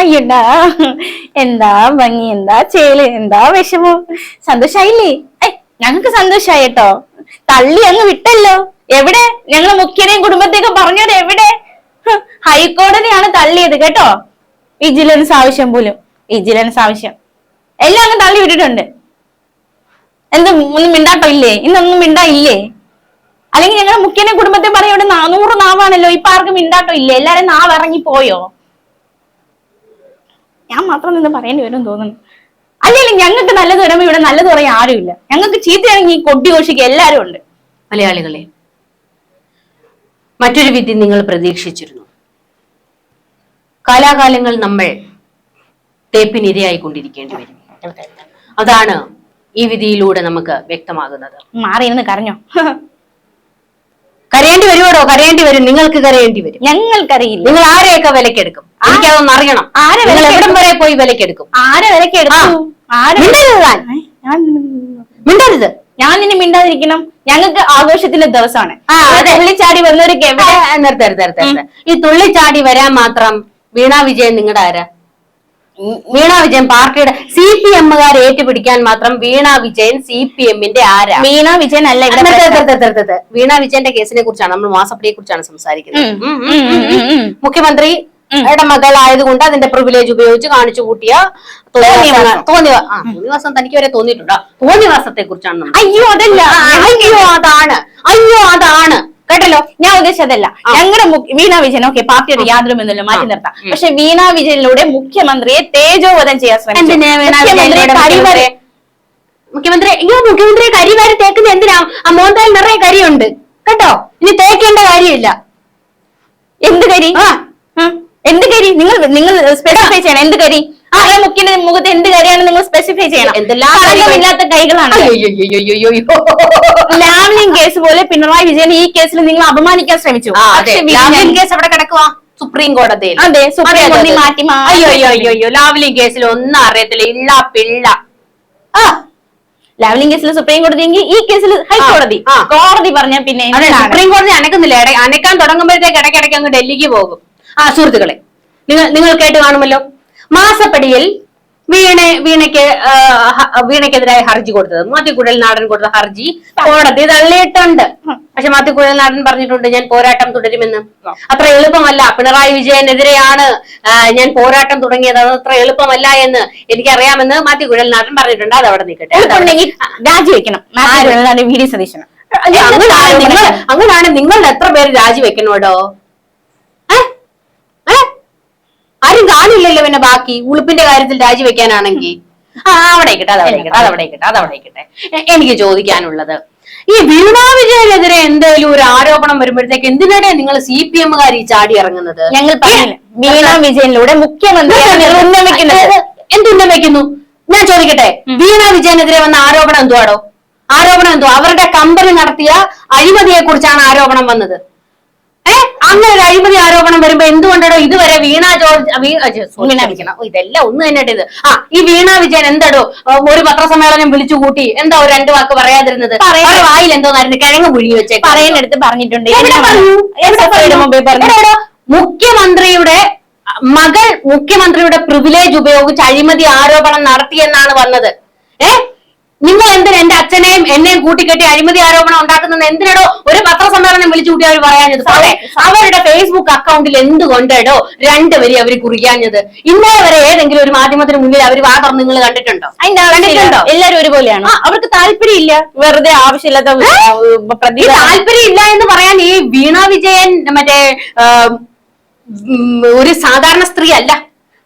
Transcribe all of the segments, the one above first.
അയ്യടാ എന്താ ഭംഗി എന്താ ചേൽ എന്താ വിഷമം? സന്തോഷായില്ലേ? ഏ ഞങ്ങക്ക് സന്തോഷായി കേട്ടോ. തള്ളി അങ്ങ് വിട്ടല്ലോ. എവിടെ? ഞങ്ങളെ മുഖ്യനെയും കുടുംബത്തെയൊക്കെ പറഞ്ഞത് എവിടെ? ഹൈക്കോടതിയാണ് തള്ളിയത് കേട്ടോ. വിജിലൻസ് ആവശ്യം പോലും വിജിലൻസ് ആവശ്യം. എല്ലാം അങ്ങ് തള്ളി വിട്ടിട്ടുണ്ട്. എന്ത് ഒന്നും മിണ്ടാട്ടോ ഇല്ലേ? ഇന്നൊന്നും മിണ്ടാ ഇല്ലേ? അല്ലെങ്കിൽ ഞങ്ങളുടെ മുഖ്യനെ കുടുംബത്തെ പറയും ഇവിടെ നാനൂറ് നാവാണല്ലോ ഇപ്പൊ ആർക്കും മിണ്ടാട്ടോ ഇല്ല? എല്ലാരും നാവ് ഇറങ്ങി പോയോ ഞാൻ മാത്രം നിന്ന് പറയേണ്ടി വരും തോന്നുന്നു. അല്ലെങ്കിൽ ഞങ്ങൾക്ക് നല്ലത് വരുമ്പോ ഇവിടെ നല്ലത് പറയാൻ ആരുമില്ല. ഞങ്ങൾക്ക് ചീത്തയാണെങ്കിൽ ഈ കൊട്ടി ഘോഷിക്കുക എല്ലാരും ഉണ്ട്. മലയാളികളെ മറ്റൊരു വിധി നിങ്ങൾ പ്രതീക്ഷിച്ചിരുന്നു. കാലാകാലങ്ങൾ നമ്മൾ തേപ്പിനിരയായി കൊണ്ടിരിക്കേണ്ടി വരും. അതാണ് ഈ വിധിയിലൂടെ നമുക്ക് വ്യക്തമാകുന്നത്. മാറി ഇരുന്ന് കരഞ്ഞോ? കരയേണ്ടി വരുവാടോ? കരയേണ്ടി വരും. നിങ്ങൾക്ക് കരയേണ്ടി വരും. ഞങ്ങൾക്കറിയില്ല. നിങ്ങൾ ആരെയൊക്കെ വിലക്കെടുക്കും? എനിക്കതൊന്ന് അറിയണം. ആരെ നിങ്ങൾ വിലക്കെടുക്കും? എവിടം വരെ പോയി വിലക്കെടുക്കും? ആരെ വിലക്കെടുക്കും? ആരെ മിണ്ടരുത് താൻ. ഞാൻ മിണ്ടരുത്. ഞാൻ ഇനി മിണ്ടാതിരിക്കണം. ഞങ്ങൾക്ക് ആഘോഷത്തിന്റെ ദിവസമാണ്. ആ, അതെ. തുള്ളിച്ചാടി വന്നവരൊക്കെ ആ, എവിടെ? നിർത്ത് നിർത്ത് നിർത്ത് നിർത്ത്. ഈ തുള്ളിച്ചാടി വരാൻ മാത്രം വീണാ വിജയൻ നിങ്ങളുടെ ആരാ? വീണ വിജയൻ പാർട്ടിയുടെ സി പി എമ്മുകാർ ഏറ്റുപിടിക്കാൻ മാത്രം വീണ വിജയൻ സി പി എമ്മിന്റെ ആരാ? വീണ വിജയൻ അല്ല ഇവിടെ. വീണ വിജയന്റെ കേസിനെ കുറിച്ചാണ് നമ്മൾ മാസപ്പടിയെ കുറിച്ചാണ് സംസാരിക്കുന്നത്. മുഖ്യമന്ത്രി യുടെ മകളായതുകൊണ്ട് അതിന്റെ പ്രിവിലേജ് ഉപയോഗിച്ച് കാണിച്ചു കൂട്ടിയ തോന്നിവാസം തനിക്ക് വരെ തോന്നിയിട്ടുണ്ടോ? തോന്നിവാസത്തെ കുറിച്ചാണ് അയ്യോ അതല്ല. അയ്യോ അതാണ്. അയ്യോ അതാണ്. കേട്ടല്ലോ ഞാൻ ഉദ്ദേശിച്ചതല്ല. ഞങ്ങളുടെ വീണ വിജയൻ ഓക്കെ പാർട്ടിയുടെ യാതൊരു ബന്ധമില്ല മാറ്റി നിർത്താം. പക്ഷെ വീണ വിജയനിലൂടെ മുഖ്യമന്ത്രിയെ തേജോവധം ചെയ്യാൻ ശ്രമിച്ചു. മുഖ്യമന്ത്രിയെ കരിവരെ മുഖ്യമന്ത്രി? അയ്യോ മുഖ്യമന്ത്രി കരി വരെ തേക്കുന്ന എന്തിനാ? ആ മോന്തായിൽ നിറയെ കരിയുണ്ട്. കേട്ടോ? ഇനി തേക്കേണ്ട കാര്യമില്ല. എന്ത് കരി? എന്ത് കരി? നിങ്ങൾ നിങ്ങൾ സ്പെസിഫൈ ചെയ്യണം. എന്ത് കരി? ആ മുഖ്യന്റെ മുഖത്ത് എന്ത് കാര്യമാണ് നിങ്ങൾ സ്പെസിഫൈ ചെയ്യണം? എന്തെല്ലാം കരികൾ? കൈകളാണ്. ലാവ്ലിൻ കേസ് പോലെ പിണറായി വിജയൻ ഈ കേസിൽ നിങ്ങൾ അപമാനിക്കാൻ ശ്രമിച്ചു. കേസ് അവിടെ കിടക്കുവാ? സുപ്രീം കോടതിയിൽ. അതെ, സുപ്രീം കോടതി മാറ്റി അയ്യോ അയ്യോ അയ്യോ ലാവ്ലിൻ കേസിൽ ഒന്നും അറിയത്തില്ല. ഇള്ള പിള്ള. ആ ലാവ്ലിൻ കേസിൽ സുപ്രീം കോടതി എങ്കിൽ ഈ കേസിൽ ഹൈക്കോടതി. കോടതി പറഞ്ഞ പിന്നെ സുപ്രീം കോടതി അനക്കുന്നില്ല? അനക്കാൻ തുടങ്ങുമ്പോഴത്തേക്ക് ഇടയ്ക്കിടയ്ക്ക് അങ്ങ് ഡൽഹിക്ക് പോകും. ആ സുഹൃത്തുക്കളെ നിങ്ങൾ നിങ്ങൾ കേട്ട് കാണുമല്ലോ. മാസപ്പടിയിൽ വീണ വീണയ്ക്ക് വീണയ്ക്കെതിരായ ഹർജി കൊടുത്തത്. മാത്തിക്കുഴൽ നാടൻ കൊടുത്ത ഹർജി കോടതി തള്ളിയിട്ടുണ്ട്. പക്ഷെ മാത്തിക്കുഴൽ നാടൻ പറഞ്ഞിട്ടുണ്ട് ഞാൻ പോരാട്ടം തുടരുമെന്ന്. അത്ര എളുപ്പമല്ല. പിണറായി വിജയനെതിരെയാണ് ഞാൻ പോരാട്ടം തുടങ്ങിയത്. അത് അത്ര എളുപ്പമല്ല എന്ന് എനിക്കറിയാമെന്ന് മാത്തിക്കുഴൽ നാടൻ പറഞ്ഞിട്ടുണ്ട്. അത് അവിടെ നിൽക്കട്ടെ. രാജിവെക്കണം. അങ്ങനെയാണ് നിങ്ങൾ എത്ര പേര് രാജിവെക്കണോടോ? ആരും കാണില്ലല്ലോ പിന്നെ ബാക്കി ഉളുപ്പിന്റെ കാര്യത്തിൽ രാജിവെക്കാനാണെങ്കിൽ ആ അവിടെ ഇക്കട്ടെ അതവിടെ ഇക്കട്ടെ അതവിടെ ഇക്കട്ടെ അതവിടെ ഇക്കട്ടെ എ- എനിക്ക് ചോദിക്കാനുള്ളത് ഈ വീണ വിജയനെതിരെ എന്തെങ്കിലും ഒരു ആരോപണം വരുമ്പോഴത്തേക്ക് എന്തിനാണ് നിങ്ങൾ സി പി എമ്മുകാർ ഈ ചാടി ഇറങ്ങുന്നത്? ഞങ്ങൾ പറഞ്ഞില്ല വീണ വിജയനിലൂടെ മുഖ്യമന്ത്രി ഉന്നമിക്കുന്നത് എന്തുന്നമിക്കുന്നു ഞാൻ ചോദിക്കട്ടെ വീണ വിജയനെതിരെ വന്ന ആരോപണം എന്തുവാടോ? ആരോപണം എന്തുവാ? അവരുടെ കമ്പനി നടത്തിയ അഴിമതിയെ കുറിച്ചാണ് ആരോപണം വന്നത്. അങ്ങനെ ഒരു അഴിമതി ആരോപണം വരുമ്പോ എന്തുകൊണ്ടാണോ ഇതുവരെ വീണ ജോർജ് വീ- അ, ജെ- sorry, ക്ഷമിക്കണം. ഓ, ഇതെല്ലാം ഒന്ന് തന്നെ ഇത് ആ ഈ വീണ വിജയൻ എന്താടോ ഒരു പത്രസമ്മേളനം വിളിച്ചു കൂട്ടി എന്താ ഒരു രണ്ടു വാക്ക് പറയാതിരുന്നത്. വായിൽ എന്തോന്നായിരുന്നു? കിഴങ്ങ് പുഴി വെച്ചേ പറയുന്നിടത്ത് പറഞ്ഞിട്ടുണ്ട്? മുഖ്യമന്ത്രിയുടെ മകൾ മുഖ്യമന്ത്രിയുടെ പ്രിവിലേജ് ഉപയോഗിച്ച് അഴിമതി ആരോപണം നടത്തിയെന്നാണ് വന്നത്. ഏ നിങ്ങൾ എന്തിനാ എന്റെ അച്ഛനെയും എന്നെയും കൂട്ടിക്കെട്ടി അഴിമതി ആരോപണം ഉണ്ടാക്കുന്നത് എന്തിനടോ ഒരു പത്രസമ്മേളനം വിളിച്ചു കൂട്ടി അവർ പറയാഞ്ഞത്? സാറേ അവരുടെ ഫേസ്ബുക്ക് അക്കൗണ്ടിൽ എന്തുകൊണ്ടോ വരി അവർ കുറിക്കാഞ്ഞത് ഇന്നേ വരെ ഏതെങ്കിലും ഒരു മാധ്യമത്തിന് മുന്നിൽ അവർ വാ തുറന്ന് നിങ്ങൾ കണ്ടിട്ടുണ്ടോ? കണ്ടിട്ടുണ്ടോ? എല്ലാരും ഒരുപോലെയാണ്. അവർക്ക് താല്പര്യമില്ല. വെറുതെ ആവശ്യമില്ലാത്ത താല്പര്യം ഇല്ല എന്ന് പറയാൻ ഈ വീണ വിജയൻ മറ്റേ ഒരു സാധാരണ സ്ത്രീ അല്ല.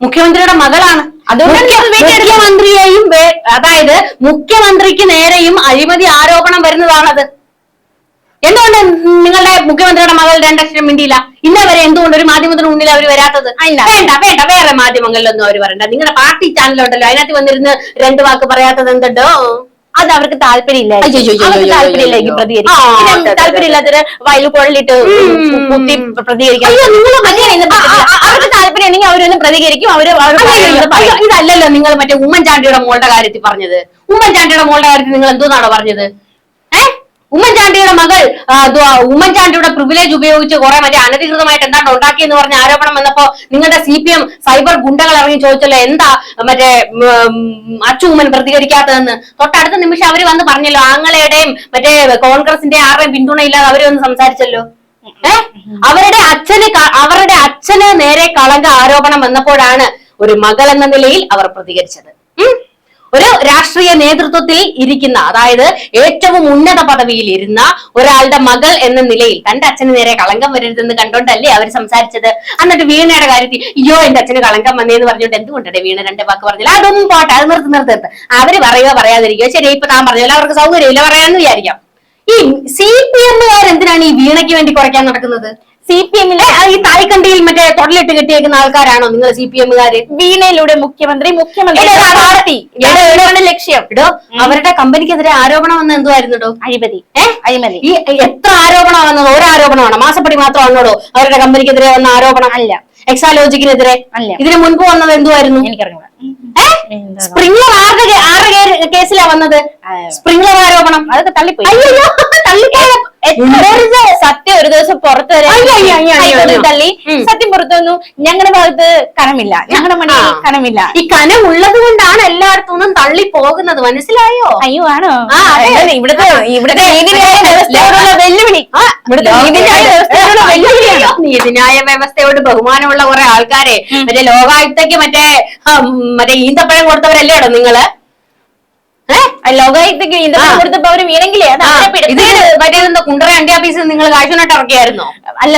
മുഖ്യമന്ത്രിയുടെ മകളാണ് അതുകൊണ്ടാണ്. മുഖ്യമന്ത്രിയെയും അതായത് മുഖ്യമന്ത്രിക്ക് നേരെയും അഴിമതി ആരോപണം വരുന്നതാണത് എന്തുകൊണ്ട് നിങ്ങളുടെ മുഖ്യമന്ത്രിയുടെ മകൾ രണ്ടക്ഷരം മിണ്ടിയില്ല ഇന്നേ വരെ എന്തുകൊണ്ട് ഒരു മാധ്യമത്തിന് മുന്നിൽ അവർ വരാത്തത്. വേണ്ട വേണ്ട വേറെ മാധ്യമങ്ങളിലൊന്നും അവർ വരണ്ട നിങ്ങളുടെ പാർട്ടി ചാനലുണ്ടല്ലോ അതിനകത്ത് വന്നിരുന്ന് രണ്ട് വാക്ക് പറയാത്തത് എന്തുണ്ടോ അത് അവർക്ക് താല്പര്യമില്ല അതെ, അതെ, താല്പര്യമില്ലാത്തൊരു വയലു കുഴലിട്ട് കുത്തി പ്രതികരിക്കും. അവർക്ക് താല്പര്യം ഉണ്ടെങ്കിൽ അവരൊന്ന് പ്രതികരിക്കും. അവർ ഇതല്ലല്ലോ നിങ്ങൾ മറ്റേ ഉമ്മൻചാണ്ടിയുടെ മോളുടെ കാര്യത്തിൽ പറഞ്ഞത്. ഉമ്മൻചാണ്ടിയുടെ മോളുടെ കാര്യത്തിൽ നിങ്ങൾ എന്തോന്നാണോ പറഞ്ഞത്? ഉമ്മൻചാണ്ടിയുടെ മകൾ ഉമ്മൻചാണ്ടിയുടെ പ്രിവിലേജ് ഉപയോഗിച്ച് കുറെ മറ്റേ അനധികൃതമായിട്ട് എന്താണ് ഉണ്ടാക്കിയെന്ന് പറഞ്ഞ ആരോപണം വന്നപ്പോ നിങ്ങളുടെ സി പി എം സൈബർ ഗുണ്ടകൾ ഇറങ്ങി ചോദിച്ചല്ലോ എന്താ മറ്റേ അച്ചു ഉമ്മൻ പ്രതികരിക്കാത്തതെന്ന്? തൊട്ടടുത്ത നിമിഷം അവർ വന്ന് പറഞ്ഞല്ലോ ആങ്ങളയുടെയും മറ്റേ കോൺഗ്രസിന്റെ ആരുടെയും പിന്തുണയില്ലാതെ അവർ വന്ന് സംസാരിച്ചല്ലോ. അവരുടെ അച്ഛന് അവരുടെ അച്ഛന് നേരെ കളങ്ക ആരോപണം വന്നപ്പോഴാണ് ഒരു മകൾ എന്ന നിലയിൽ അവർ പ്രതികരിച്ചത്. ഉം. ഒരു രാഷ്ട്രീയ നേതൃത്വത്തിൽ ഇരിക്കുന്ന അതായത് ഏറ്റവും ഉന്നത പദവിയിൽ ഇരുന്ന ഒരാളുടെ മകൾ എന്ന നിലയിൽ തന്റെ അച്ഛന് നേരെ കളങ്കം വരരുതെന്ന് കണ്ടോണ്ടല്ലേ അവർ സംസാരിച്ചത്? എന്നിട്ട് വീണയുടെ കാര്യത്തിൽ അയ്യോ എന്റെ അച്ഛന് കളങ്കം വന്നേന്ന് പറഞ്ഞുകൊണ്ട് എന്തുകൊണ്ടേ വീണ രണ്ട് വാക്ക് പറഞ്ഞില്ല അതൊന്നും പോട്ടെ അത് നിർത്തി നിർത്തി അവർ പറയുക പറയാതിരിക്കുക ശരി ഇപ്പൊ താൻ പറഞ്ഞല്ലോ അവർക്ക് സൗകര്യമില്ല പറയാന്ന് വിചാരിക്കാം. ഈ സി പി എമ്മുകാർ എന്തിനാണ് ഈ വീണയ്ക്ക് വേണ്ടി കുറയ്ക്കാൻ നടക്കുന്നത്? സി പി എമ്മിന്റെ ഈ തായ്ക്കണ്ടിയിൽ മറ്റേ തൊടലിട്ട് കെട്ടിയേക്കുന്ന ആൾക്കാരാണോ നിങ്ങൾ സി പി എമ്മുകാര് വീണയിലൂടെ മുഖ്യമന്ത്രി മുഖ്യമന്ത്രി ലക്ഷ്യം. ഇടോ അവരുടെ കമ്പനിക്കെതിരെ ആരോപണം വന്ന എന്തുവായിരുന്നോ അഴിമതി. ഏഹ് അഴിമതി. ഈ എത്ര ആരോപണം വന്നത്? ഒരു ആരോപണമാണ് മാത്രം വന്നോടോ അവരുടെ കമ്പനിക്കെതിരെ വന്ന ആരോപണം? അല്ല. എക്സാലോജിക്കിനെതിരെ അല്ല. ഇതിനു മുൻപ് വന്നത് എന്തുവായിരുന്നു? എനിക്കറിഞ്ഞൂടാ? സ്പ്രിംഗ്ലർ ആരുടെ ആരുടെ കേസിലാ വന്നത്? സ്പ്രിംഗ്ലർ ആരോപണം? അതൊക്കെ തള്ളിപ്പോയി. അയ്യോ തള്ളിപ്പോയ. സത്യം ഒരു ദിവസം പുറത്തു വരെ. തള്ളി. സത്യം പുറത്തു വന്നു. ഞങ്ങളുടെ ഭാഗത്ത് കനമില്ല. ഞങ്ങളുടെ മണി. കനമില്ല. ഈ കനം ഉള്ളത് കൊണ്ടാണ് എല്ലായിടത്തുനിന്നും തള്ളി പോകുന്നത്. മനസ്സിലായോ? അയ്യോ ആണോ? ഇവിടുത്തെ ഇവിടുത്തെ വെല്ലുവിളി. നീതിന്യായ വ്യവസ്ഥയോട് ബഹുമാനമുള്ള കുറെ ആൾക്കാരെ മറ്റേ ലോകായുക്തയ്ക്ക് മറ്റേ മറ്റേ ഈന്തപ്പഴം കൊടുത്തവരല്ലേടോ നിങ്ങൾ? ലോകായുക്തക്ക് ആ. ഇന്റർവ്യൂ കൊടുത്തപ്പോ അവർ വീണെങ്കിലേ അത് അവരെ ഇത് പിടുത്തം മറ്റേ എന്താ കുണ്ടറ എൻ ഡി ഓഫീസിൽ നിങ്ങൾ കാശുനായിട്ട് ഇറക്കിയായിരുന്നോ? അല്ല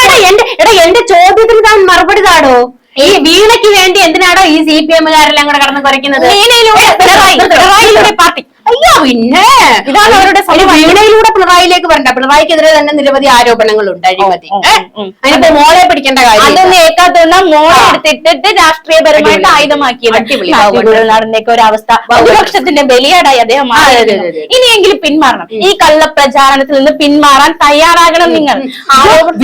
എടാ, എന്റെ എടാ എന്റെ ചോദ്യത്തിന് താൻ മറുപടി താടോ? ഈ വീണയ്ക്ക് വേണ്ടി എന്തിനാടോ ഈ സി പി എമ്മുകാരെല്ലാം കൂടെ കടന്ന് കുറയ്ക്കുന്നത്? പാർട്ടി. അയ്യോ പിന്നെ. ഇതാണ് അവരുടെ വീണയിലൂടെ പിണറായിലേക്ക് വരണ്ട. പിണറായിക്കെതിരെ തന്നെ നിരവധി ആരോപണങ്ങളുണ്ട് അഴിമതി? അതിനിപ്പോ മോളെ പിടിക്കേണ്ട കാര്യം അതൊന്നും ഏക്കാത്തുന്ന മോളെ എടുത്തിട്ട് എടുത്തിട്ടിട്ട് രാഷ്ട്രീയപരമായിട്ട്. ആയുധമാക്കിയത് നടന്നേക്ക ഒരു അവസ്ഥ പ്രതിപക്ഷത്തിന്റെ ബലിയാടായി അദ്ദേഹം. ഇനിയെങ്കിലും പിന്മാറണം. ഈ കള്ള പ്രചാരണത്തിൽ നിന്ന് പിന്മാറാൻ തയ്യാറാകണം നിങ്ങൾ.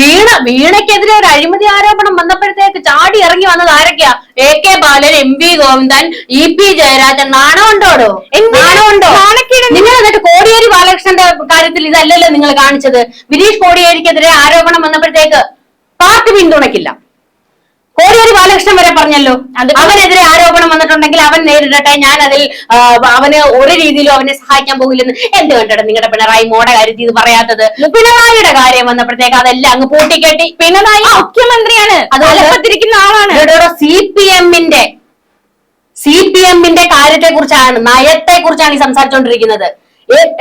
വീണ വീണയ്ക്കെതിരെ ഒരു അഴിമതി ആരോപണം വന്നപ്പോഴത്തേക്ക് ചാടി ഇറങ്ങി വന്നത് ആരൊക്കെയാ? A K Balan M V Govindan E P Jayarajan. നാണമുണ്ടോടോ? നാണമുണ്ടോ? നിങ്ങൾ എന്നിട്ട് കോടിയേരി ബാലകൃഷ്ണന്റെ കാര്യത്തിൽ ഇതല്ലല്ലോ നിങ്ങൾ കാണിച്ചത്. ബിനീഷ് കോടിയേരിക്കെതിരെ ആരോപണം വന്നപ്പോഴത്തേക്ക് പാർട്ടി പിന്തുണയ്ക്കില്ല. കോടിയേരി ബാലകൃഷ്ണൻ വരെ പറഞ്ഞല്ലോ. അവനെതിരെ ആരോപണം വന്നിട്ടുണ്ടെങ്കിൽ അവൻ നേരിടട്ടെ ഞാൻ അതിൽ അവന് ഒരു രീതിയിലും അവനെ സഹായിക്കാൻ പോകില്ലെന്ന്. എന്ത് കണ്ടിട്ട് നിങ്ങളുടെ പിണറായി മോടെ കാര്യത്തിൽ ഇത് പറയാത്തത്? പിണറായിയുടെ കാര്യം വന്നപ്പോഴത്തേക്ക് അതെല്ലാം അങ്ങ് പൂട്ടിക്കെട്ടി. പിണറായി മുഖ്യമന്ത്രിയാണ്. അത് അലപ്പത്തിരിക്കുന്ന ആളാണ്. സി പി എമ്മിന്റെ സി പി എമ്മിന്റെ കാര്യത്തെ കുറിച്ചാണ് നയത്തെ കുറിച്ചാണ് ഈ സംസാരിച്ചുകൊണ്ടിരിക്കുന്നത്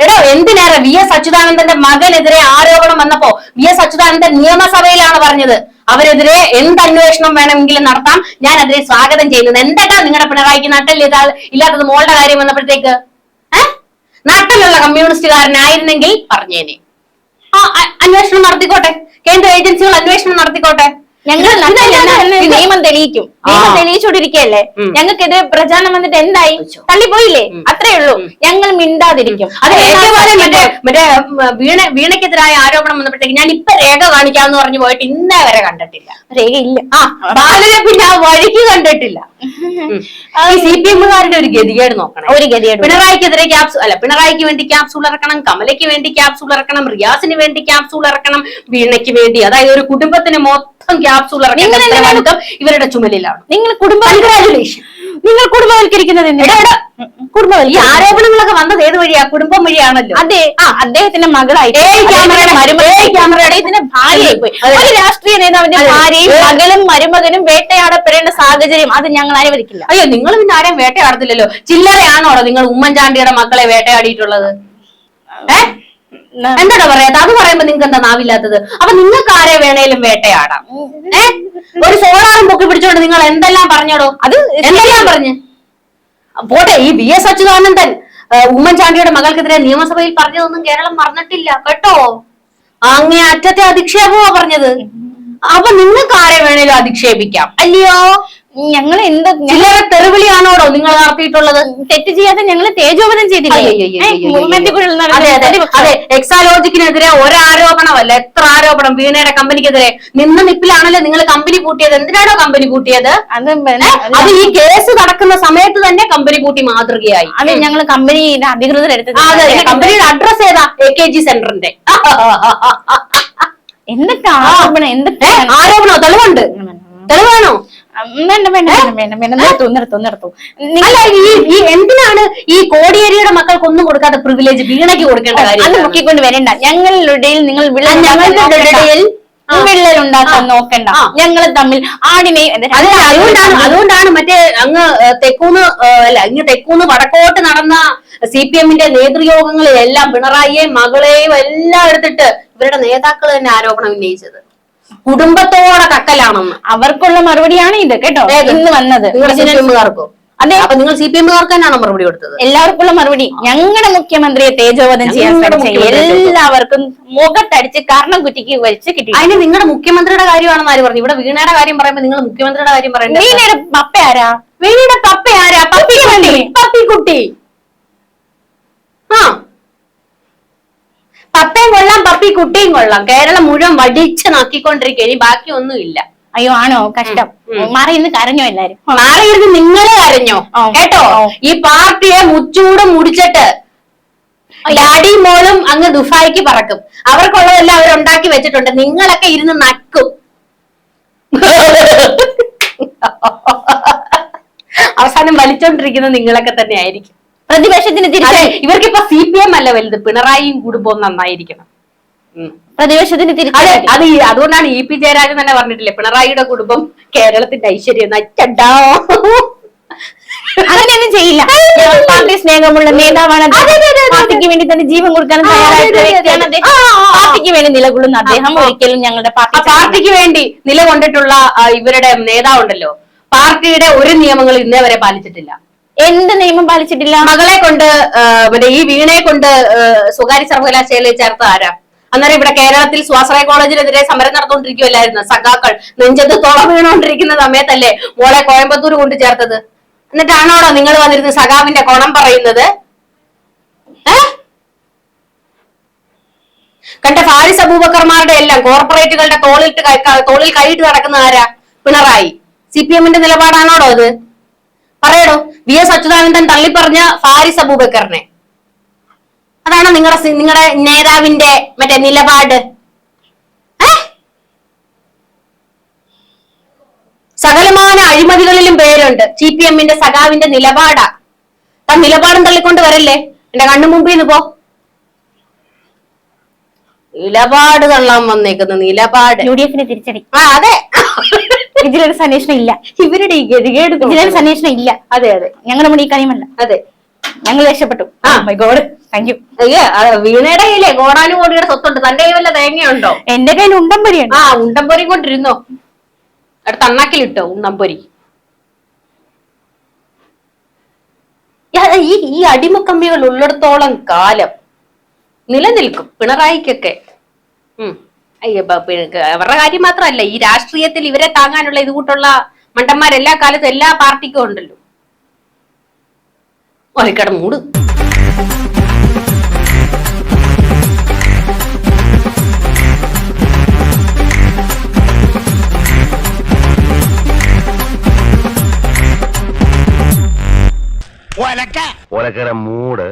എടോ എന്തിനേറെ വി എസ് അച്യുതാനന്ദന്റെ മകനെതിരെ ആരോപണം വന്നപ്പോ വി എസ് അച്യുതാനന്ദൻ നിയമസഭയിലാണ് പറഞ്ഞത്? അവരെതിരെ എന്ത് അന്വേഷണം വേണമെങ്കിലും നടത്താം. ഞാൻ അതിനെ സ്വാഗതം ചെയ്യുന്നത്. എന്തൊക്കെ നിങ്ങളുടെ പിണറായിക്ക് നട്ടൽ ഇല്ലാത്തത് മോളുടെ കാര്യം വന്നപ്പോഴത്തേക്ക്? ഏഹ് നട്ടലുള്ള കമ്മ്യൂണിസ്റ്റുകാരനായിരുന്നെങ്കിൽ പറഞ്ഞേനെ. ആ അന്വേഷണം നടത്തിക്കോട്ടെ. കേന്ദ്ര ഏജൻസികൾ അന്വേഷണം നടത്തിക്കോട്ടെ. ഞങ്ങൾ നിയമം തെളിയിക്കും. നിയമം. തെളിയിച്ചുകൊണ്ടിരിക്കുകയല്ലേ. ഞങ്ങൾക്കെതിരെ പ്രചാരണം വന്നിട്ട് എന്തായി? തള്ളി തള്ളിപ്പോയില്ലേ? അത്രേ ഉള്ളൂ. ഞങ്ങൾ മിണ്ടാതിരിക്കും. മറ്റേ വീണ വീണയ്ക്കെതിരായ ആരോപണം വന്നപ്പോഴത്തേക്ക് ഞാൻ ഇപ്പൊ രേഖ കാണിക്കാന്ന് പറഞ്ഞു പോയിട്ട് ഇന്നേ വരെ കണ്ടിട്ടില്ല. രേഖ ഇല്ല. ആ ബാലനെ പിന്നെ ആ വഴിക്ക് കണ്ടിട്ടില്ല. സി പി എമ്മുകാരുടെ ഒരു ഗതികേട് നോക്കണം. ഒരു ഗതിയേട് ഇല്ല. പിണറായിക്കെതിരെ ക്യാപ്സൂൾ അല്ല പിണറായിക്ക് വേണ്ടി ക്യാപ്സൂൾ ഇറക്കണം കമലയ്ക്ക് വേണ്ടി ക്യാപ്സൂൾ ഇറക്കണം റിയാസിന് വേണ്ടി ക്യാപ്സൂൾ ഇറക്കണം വീണയ്ക്ക് വേണ്ടി അതായത് ഒരു കുടുംബത്തിന് മൊത്തം ക്യാപ്സൂൾ ഇറക്കണം നിങ്ങൾ എന്തിനാണ് നിങ്ങൾ കുടുംബ കൺഗ്രാചുലേഷൻ നിങ്ങൾ കുടുംബവൽക്കരിക്കുന്നത് കുടുംബവൽക്കരി. ഈ ആരോപണങ്ങളൊക്കെ വന്നത് ഏത് വഴിയാ? കുടുംബം വഴിയാണല്ലോ. അതെ. ആ അദ്ദേഹത്തിന്റെ മകളായി. ഭാര്യയായി പോയി. ഒരു രാഷ്ട്രീയ നേതാവിന്റെ. ഭാര്യയും. മകളും മരുമകനും വേട്ടയാടപ്പെടേണ്ട സാഹചര്യം അത് ഞങ്ങൾ അനുവദിക്കില്ല. അയ്യോ നിങ്ങൾ പിന്നെ ആരെയും വേട്ടയാടത്തില്ലല്ലോ? ചില്ലറയാണോടോ നിങ്ങൾ ഉമ്മൻചാണ്ടിയുടെ മക്കളെ വേട്ടയാടിയിട്ടുള്ളത്? ഏ? എന്താണോ പറയാത്ത അത് പറയുമ്പോ നിങ്ങൾക്ക് എന്താ നാവില്ലാത്തത്? അപ്പൊ നിങ്ങൾക്ക് ആരെ വേണേലും വേട്ടയാടാം? ഏ? ഒരു സോളാറും പൊക്കി പിടിച്ചോണ്ട് നിങ്ങൾ എന്തെല്ലാം പറഞ്ഞോടോ? അത് എന്തെല്ലാം പറഞ്ഞു? പോട്ടെ ഈ വി എസ് അച്യുതാനന്ദൻ ഉമ്മൻചാണ്ടിയുടെ മകൾക്കെതിരെ നിയമസഭയിൽ പറഞ്ഞതൊന്നും കേരളം മറന്നിട്ടില്ല കേട്ടോ? അങ്ങേ അറ്റത്തെ അധിക്ഷേപമാ പറഞ്ഞത്. അപ്പൊ നിങ്ങൾക്ക് ആരെ വേണേലും അധിക്ഷേപിക്കാം. അല്ലയോ? ഞങ്ങൾ എന്ത് ചില്ലറ തെറിവിളിയാണോടോ നിങ്ങൾ നടത്തിയിട്ടുള്ളത്? തെറ്റ് ചെയ്യാതെ ഞങ്ങൾ തേജോപനം ചെയ്തില്ലേ? അതെ എക്സാലോജിക്കിനെതിരെ ഒരാരോപണമല്ല എത്ര ആരോപണം? വീണയുടെ കമ്പനിക്കെതിരെ നിന്ന നിപ്പിലാണല്ലോ നിങ്ങൾ കമ്പനി പൂട്ടിയത്? എന്തിനാണോ കമ്പനി പൂട്ടിയത്? അത് അത് ഈ കേസ് നടക്കുന്ന സമയത്ത് തന്നെ കമ്പനി പൂട്ടി മാതൃകയായി. അത് ഞങ്ങൾ കമ്പനിയുടെ അതെ അതെ. കമ്പനിയുടെ അഡ്രസ് ഏതാ? എ കെ ജി സെന്ററിന്റെ എന്തൊക്കെ ആരോപണം എന്തൊക്കെ ആരോപണോ? തെളിവുണ്ട്. തെളിവാണോ? അല്ല ഈ എന്തിനാണ് ഈ കോടിയേരിയുടെ മക്കൾക്ക് ഒന്നും കൊടുക്കാത്ത പ്രിവിലേജ് വീണയ്ക്ക് കൊടുക്കേണ്ട കാര്യം മുക്കിക്കൊണ്ട് വരണ്ട. ഞങ്ങളുടെ ഇടയിൽ നിങ്ങൾ ഞങ്ങളുടെ. വിള്ളൽ ഉണ്ടാക്കാൻ നോക്കണ്ട. ഞങ്ങൾ തമ്മിൽ ആടിനെ അതെ അതുകൊണ്ടാണ് അതുകൊണ്ടാണ് മറ്റേ അങ്ങ് തെക്കൂന്ന് അല്ല ഇങ്ങ് തെക്കൂന്ന് വടക്കോട്ട് നടന്ന സി പി എമ്മിന്റെ നേതൃയോഗങ്ങളിലെല്ലാം പിണറായിയെയും മകളെയും എല്ലാം എടുത്തിട്ട് ഇവരുടെ നേതാക്കൾ തന്നെ ആരോപണം ഉന്നയിച്ചത്. കുടുംബത്തോടെ കക്കലാണെന്ന്. അവർക്കുള്ള മറുപടിയാണ് ഇത് കേട്ടോ? ഇന്ന് വന്നത്. അതെ. അപ്പൊ നിങ്ങൾ സി പി എമ്മുകാർക്ക് തന്നെയാണ് മറുപടി കൊടുത്തത്? എല്ലാവർക്കുള്ള മറുപടി. ഞങ്ങളുടെ മുഖ്യമന്ത്രിയെ തേജോവധം ചെയ്യാൻ ശ്രമിച്ച എല്ലാവർക്കും മുഖത്തടിച്ച് കാരണം കുറ്റിക്ക് വലിച്ച് കിട്ടി. അതിന് നിങ്ങളുടെ മുഖ്യമന്ത്രിയുടെ കാര്യമാണെന്ന് ആര് പറഞ്ഞു? ഇവിടെ വീണയുടെ കാര്യം പറയുമ്പോൾ നിങ്ങൾ മുഖ്യമന്ത്രിയുടെ കാര്യം പറയുന്നത് വീണയുടെ പപ്പ ആരാ? വീണയുടെ പപ്പ ആരാ? പപ്പിക്കുട്ടി പപ്പിക്കുട്ടി ആ. പപ്പയും കൊള്ളാം പപ്പി കുട്ടിയും കൊള്ളാം. കേരളം മുഴുവൻ വടിച്ച് നാക്കിക്കൊണ്ടിരിക്കുകയാണ് ഇനി ബാക്കി ഒന്നും ഇല്ല അയ്യോ ആണോ? കഷ്ടം. മാറി ഇന്ന് കരഞ്ഞോ എല്ലാരും? മാറിയിരുന്ന് നിങ്ങളെ കരഞ്ഞോ? കേട്ടോ? ഈ പാർട്ടിയെ മുച്ചൂട് മുടിച്ചിട്ട് ഡാഡി മോളും അങ്ങ് ദുഫായിക്ക് പറക്കും. അവർക്കുള്ളതെല്ലാം അവരുണ്ടാക്കി വെച്ചിട്ടുണ്ട്. നിങ്ങളൊക്കെ ഇരുന്ന് നക്കും. അവസാനം വലിച്ചോണ്ടിരിക്കുന്നത് നിങ്ങളൊക്കെ തന്നെ ആയിരിക്കും പ്രതിപക്ഷത്തിന് ഇവർക്ക് തിരിച്ചടി ഇവർക്കിപ്പോ സി പി എം അല്ല വലുത്. പിണറായിയും കുടുംബവും നന്നായിരിക്കണം. പ്രതിപക്ഷത്തിന് തിരിച്ചടി അത് അതുകൊണ്ടാണ് ഇ പി ജയരാജൻ തന്നെ പറഞ്ഞിട്ടില്ലേ പിണറായിയുടെ കുടുംബം കേരളത്തിന്റെ ഐശ്വര്യം നച്ചണ്ടാ അങ്ങനെയൊന്നും ചെയ്യില്ല. പാർട്ടി സ്നേഹമുള്ള നേതാവാണ്. പാർട്ടിക്ക് വേണ്ടി തന്നെ ജീവൻ കൊടുക്കാൻ തയ്യാറായിട്ടുള്ള വ്യക്തിയാണ് അദ്ദേഹം. പാർട്ടിക്ക് വേണ്ടി നിലകൊള്ളുന്ന അദ്ദേഹം. ഒരിക്കലും ഞങ്ങളുടെ പാർട്ടി പാർട്ടിക്ക് വേണ്ടി നിലകൊണ്ടിട്ടുള്ള ഇവരുടെ നേതാവുണ്ടല്ലോ. പാർട്ടിയുടെ ഒരു നിയമങ്ങൾ ഇന്നേ വരെ പാലിച്ചിട്ടില്ല. എന്ത് നിയമം പാലിച്ചിട്ടില്ല? മകളെ കൊണ്ട് മറ്റേ ഈ വീണയെ കൊണ്ട് സ്വകാര്യ സർവകലാശാലയിൽ ചേർത്ത ആരാ? അന്നേരം ഇവിടെ കേരളത്തിൽ സ്വാശ്രയ കോളേജിനെതിരെ സമരം നടന്നുകൊണ്ടിരിക്കുകയല്ലായിരുന്നു? സഖാക്കൾ നെഞ്ചത്ത് തോളം വീണുകൊണ്ടിരിക്കുന്ന സമയത്തല്ലേ മോളെ കോയമ്പത്തൂർ കൊണ്ട് ചേർത്തത്? എന്നിട്ടാണോടോ നിങ്ങൾ വന്നിരുന്ന് സഖാവിന്റെ കോണം പറയുന്നത്? കണ്ട ഫാരിസ് അബൂബക്കർമാരുടെ എല്ലാം കോർപ്പറേറ്റുകളുടെ തോളിട്ട് തോളിൽ കൈയിട്ട് നടക്കുന്ന ആരാ? പിണറായി. സി പി എമ്മിന്റെ നിലപാടാണോടോ അത്? പറയടോ. വി എസ് അച്യുതാനന്ദൻ തള്ളിപ്പറഞ്ഞ ഫാരിസ് അബൂബക്കറിനെ. അതാണ് നിങ്ങളുടെ നിങ്ങളുടെ നേതാവിന്റെ മറ്റേ നിലപാട്. സകലമായ സകലമാന അഴിമതികളിലും പേരുണ്ട്. സി പി എമ്മിന്റെ സഖാവിന്റെ നിലപാടാ. ആ നിലപാടും തള്ളിക്കൊണ്ട് വരല്ലേ? എന്റെ കണ്ണു മുമ്പിൽ നിന്ന് പോ. നിലപാട് തള്ളാൻ വന്നേക്കുന്നു നിലപാട്. യു ഡി എഫിന് തിരിച്ചടി. ആ അതെ. വിജിലൻസ് അന്വേഷണം ഇല്ല. ഇവരുടെ ഈ ഗതികേട്. വിജിലൻസ് അന്വേഷണം ഇല്ല. അതെ അതെ. ഞങ്ങൾ നമ്മുടെ ഈ കാര്യമല്ല അതെ. ഞങ്ങൾ രക്ഷപ്പെട്ടു. ആ. മൈ ഗോഡ് താങ്ക് യു അയ്യ ആ, കയ്യിലേ കയ്യിലെ കോടാനുകോടിയുടെ സ്വത്തുണ്ട്. തന്റെ കയ്യിൽ വല്ല തേങ്ങയുണ്ടോ? എന്റെ കയ്യിൽ ഉണ്ടംപൊരിയുണ്ട്. ആ ഉണ്ടംപൊരി കൊണ്ടിരുന്നോ? അടുത്ത അണ്ണാക്കിലിട്ടോ ഉണ്ടംപൊരി. ഈ ഈ അടിമക്കമ്മികൾ ഉള്ളിടത്തോളം കാലം നിലനിൽക്കും പിണറായിക്കൊക്കെ. ഉം. അവരുടെ കാര്യം മാത്രമല്ല ഈ രാഷ്ട്രീയത്തിൽ ഇവരെ താങ്ങാനുള്ള ഇത് കൂട്ടുള്ള മണ്ടന്മാരെല്ലാ കാലത്തും എല്ലാ പാർട്ടിക്കും ഉണ്ടല്ലോ. ഒരക്കട മൂട്. ഒലക്കര മൂട്.